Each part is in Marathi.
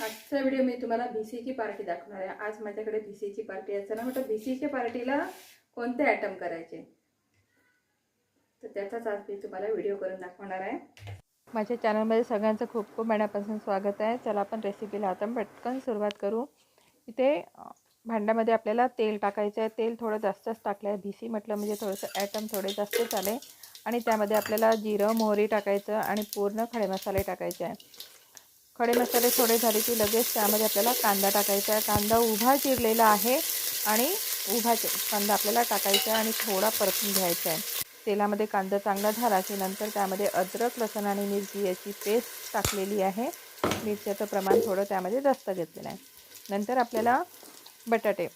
आजचा व्हिडिओ मी तुम्हाला भिसीची पार्टी दाखवणार आहे. आज माझ्याकडे भिसीची पार्टी आहे. चला म्हटलं भिसीच्या पार्टीला कोणते आयटम करायचे? तर त्याचाच आज मी तुम्हाला व्हिडिओ करून दाखवणार आहे. माझ्या चॅनलमध्ये सगळ्यांचं खूप खूप मनापासून स्वागत आहे. चला आपण रेसिपीला आता पटकन सुरुवात करू. इथे भांड्यामध्ये आपल्याला तेल टाकायचं आहे. तेल थोडं जास्तच टाकलं आहे. भिसी म्हटलं म्हणजे थोडंसं ॲटम थोडे जास्तच आले आणि त्यामध्ये आपल्याला जिरं मोहरी टाकायचं आणि पूर्ण खडे मसाले टाकायचे आहे. खडे मसाले थोडे झाले की लगेच त्यामध्ये आपल्याला कांदा टाकायचा आहे. कांदा उभा चिरलेला आहे आणि उभा कांदा आपल्याला टाकायचा आहे आणि थोडा परतून घ्यायचा आहे. तेलामध्ये कांदा चांगला झाला की नंतर त्यामध्ये अद्रक लसण आणि मिरची याची पेस्ट टाकलेली आहे. मिरच्याचं प्रमाण थोडं त्यामध्ये जास्त घेतलेलं आहे. नंतर आपल्याला बटाटे.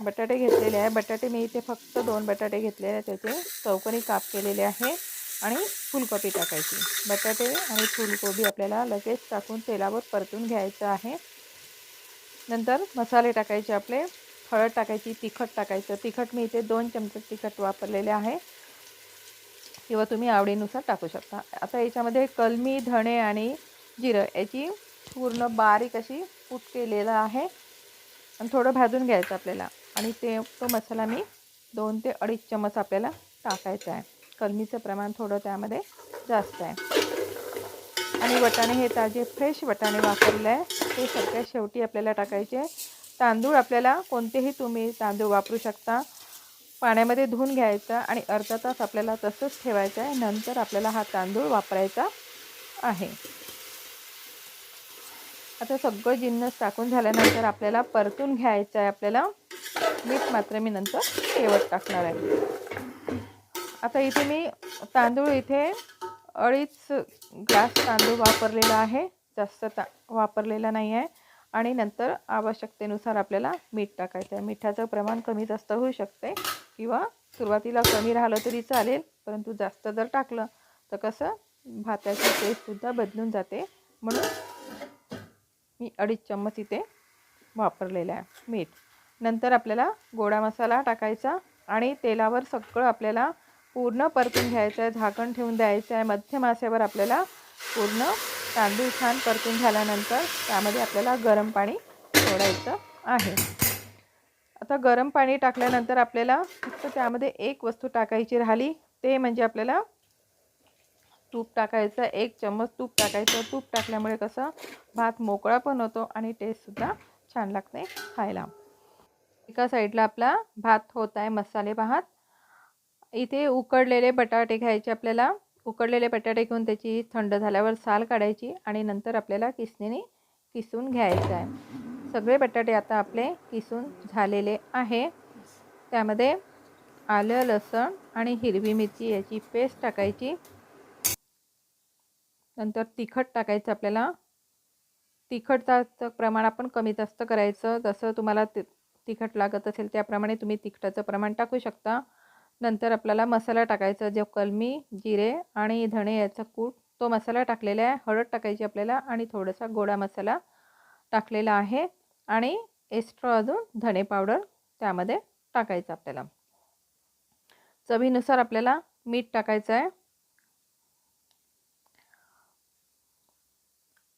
बटाटे घेतलेले आहे. बटाटे मी इथे फक्त दोन बटाटे घेतलेले आहे त्याचे चौकनी काप केलेले आहे. आणि फुलकोबी टाकायची. बटाटे आणि फुलकोबी आपल्याला लगेच टाकून तेलावर परतून घ्यायचं आहे. नंतर मसाले टाकायचे आपले. हळद टाकायची तिखट टाकायचं. तिखट मी इथे दोन चमचे तिखट वापरलेले आहे. किंवा तुम्ही आवडीनुसार टाकू शकता. आता याच्यामध्ये कलमी धणे आणि जिरं याची पूर्ण बारीक अशी कूट केलेलं आहे. आणि थोडं भाजून घ्यायचं आपल्याला. आणि ते तो मसाला मी दोन ते अडीच चमच आपल्याला टाकायचा आहे. कलमीचं प्रमाण थोडं त्यामध्ये जास्त आहे. आणि वटाणे हे ताजे फ्रेश वटाणे वापरले आहे ते सगळ्यात शेवटी आपल्याला टाकायचे तांदूळ आपल्याला कोणतेही तुम्ही तांदूळ वापरू शकता. पाण्यामध्ये धुवून घ्यायचा आणि अर्धा तास आपल्याला तसंच ठेवायचं आहे. नंतर आपल्याला हा तांदूळ वापरायचा आहे. आता सगळं जिन्नस टाकून झाल्यानंतर आपल्याला परतून घ्यायचं आहे. आपल्याला मीठ मात्र मी नंतर शेवट टाकणार आहे. आता इथे मी तांदूळ इथे अडीच ग्लास तांदूळ वापरलेला आहे. जास्त ता वापरलेला नाही आहे आणि नंतर आवश्यकतेनुसार आपल्याला मीठ टाकायचं आहे मिठाचं प्रमाण कमी जास्त होऊ शकते किंवा सुरुवातीला कमी राहिलं तरी चालेल परंतु जास्त जर टाकलं तर कसं? भाताची टेस्टसुद्धा बदलून जाते. म्हणून मी अडीच चम्मच इथे वापरलेला आहे मीठ. नंतर आपल्याला गोडा मसाला टाकायचा आणि तेलावर सगळं आपल्याला पूर्ण परतून घ्यायचं आहे झाकण ठेवून द्यायचं आहे मध्यम आचेवर आपल्याला पूर्ण तांदूळ छान परतून झाल्यानंतर त्यामध्ये आपल्याला गरम पाणी सोडायचं आहे. आता गरम पाणी टाकल्यानंतर आपल्याला फक्त त्यामध्ये एक वस्तू टाकायची राहिली. ते म्हणजे आपल्याला तूप टाकायचं एक चम्मच तूप टाकायचं. तूप टाकल्यामुळे कसं? भात मोकळा पण होतो आणि टेस्टसुद्धा छान लागते खायला. एका साईडला आपला भात होत आहे मसाले भात. इथे उकडलेले बटाटे घ्यायचे आपल्याला. उकडलेले बटाटे घेऊन त्याची थंड झाल्यावर साल काढायची आणि नंतर आपल्याला किसणीने किसून घ्यायचं आहे. सगळे बटाटे आता आपले किसून झालेले आहे. त्यामध्ये आलं लसण आणि हिरवी मिरची याची पेस्ट टाकायची. नंतर तिखट टाकायचं आपल्याला. तिखटचं प्रमाण आपण कमी जास्त करायचं. जसं तुम्हाला ति तिखट लागत असेल त्याप्रमाणे तुम्ही तिखटाचं प्रमाण टाकू शकता. नंतर आपल्याला मसाला टाकायचा जो कलमी जिरे आणि धणे याचा कूट तो मसाला टाकलेला आहे. हळद टाकायची आपल्याला आणि थोडासा गोडा मसाला टाकलेला आहे. आणि एक्स्ट्रा अजून धणे पावडर त्यामध्ये टाकायचं आपल्याला. चवीनुसार आपल्याला मीठ टाकायचं आहे.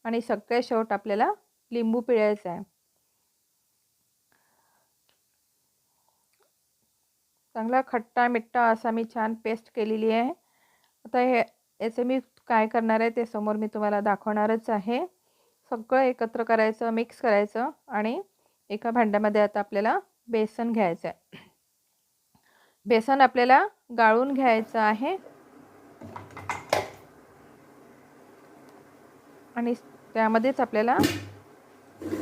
आणि सगळ्या शेवट आपल्याला लिंबू पिळायचं आहे. चांगला खट्टा मिठ्ठा असा मी छान पेस्ट केलेली आहे. आता हे याचे मी काय करणार आहे ते समोर मी तुम्हाला दाखवणारच आहे. सगळं एकत्र करायचं मिक्स करायचं आणि एका भांड्यामध्ये आता आपल्याला बेसन घ्यायचं आहे बेसन आपल्याला गाळून घ्यायचं आहे. आणि त्यामध्येच आपल्याला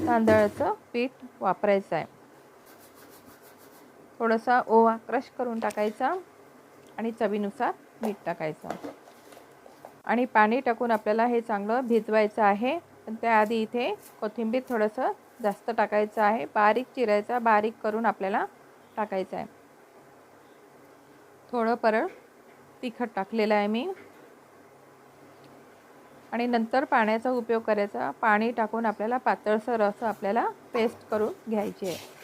तांदळाचं पीठ वापरायचं आहे. थोडासा ओवा क्रश करून टाकायचा आणि चवीनुसार मीठ टाकायचं. आणि पाणी टाकून आपल्याला हे चांगलं भिजवायचं आहे. पण त्याआधी इथे कोथिंबीर थोडंसं जास्त टाकायचं आहे. बारीक चिरायचा बारीक करून आपल्याला टाकायचं आहे. थोडं परत तिखट टाकलेलं आहे मी. आणि नंतर पाण्याचा उपयोग करायचा. पाणी टाकून आपल्याला पातळसर असं आपल्याला पेस्ट करून घ्यायची आहे.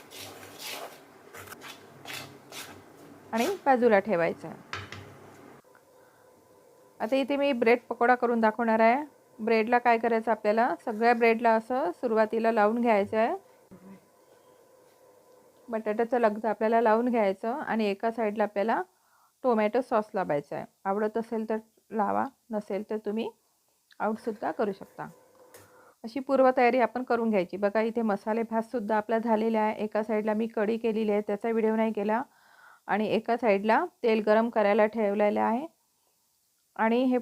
आणि बाजूला ठेवायचं. आता इथे मी ब्रेड पकोडा करून दाखवणार आहे. ब्रेडला काय करायचं आपल्याला? सगळ्या ब्रेडला असं सुरुवातीला लावून घ्यायचं आहे. बटाट्याचं लग्न आपल्याला लावून घ्यायचं आणि एका साईडला आपल्याला टोमॅटो सॉस लावायचा आहे. आवडत असेल तर लावा नसेल तर तुम्ही आऊटसुद्धा करू शकता. अशी पूर्वतयारी आपण करून घ्यायची. बघा इथे मसाले भातसुद्धा आपला झालेला आहे. एका साईडला मी कढी केलेली आहे. त्याचा व्हिडिओ नाही केला. आणि एका साईडला तेल गरम करायला ठेवलेलं आहे. आणि हे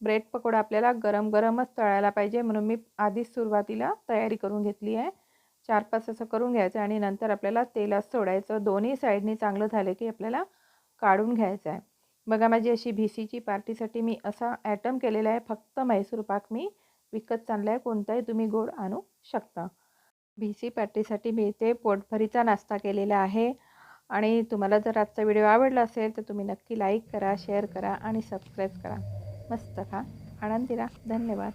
ब्रेड पकोडा आपल्याला गरम गरमच तळायला पाहिजे म्हणून मी आधीच सुरुवातीला तयारी करून घेतली आहे. चार पाच असं करून घ्यायचं आणि नंतर आपल्याला तेलात सोडायचं. दोन्ही साईडनी चांगलं झालं की आपल्याला काढून घ्यायचं आहे. बघा माझी अशी भिसीची पार्टीसाठी मी असा ॲटम केलेला आहे. फक्त म्हैसूर पाक मी विकत चांगला आहे. कोणताही तुम्ही गोड आणू शकता. भिसी पार्टीसाठी मी इथे पोटभरीचा नाश्ता केलेला आहे. आणि तुम्हाला जर आजचा व्हिडिओ आवडला असेल तर तुम्ही नक्की लाईक करा शेअर करा आणि सबस्क्राईब करा. मस्त खा. आनंदी राहा धन्यवाद.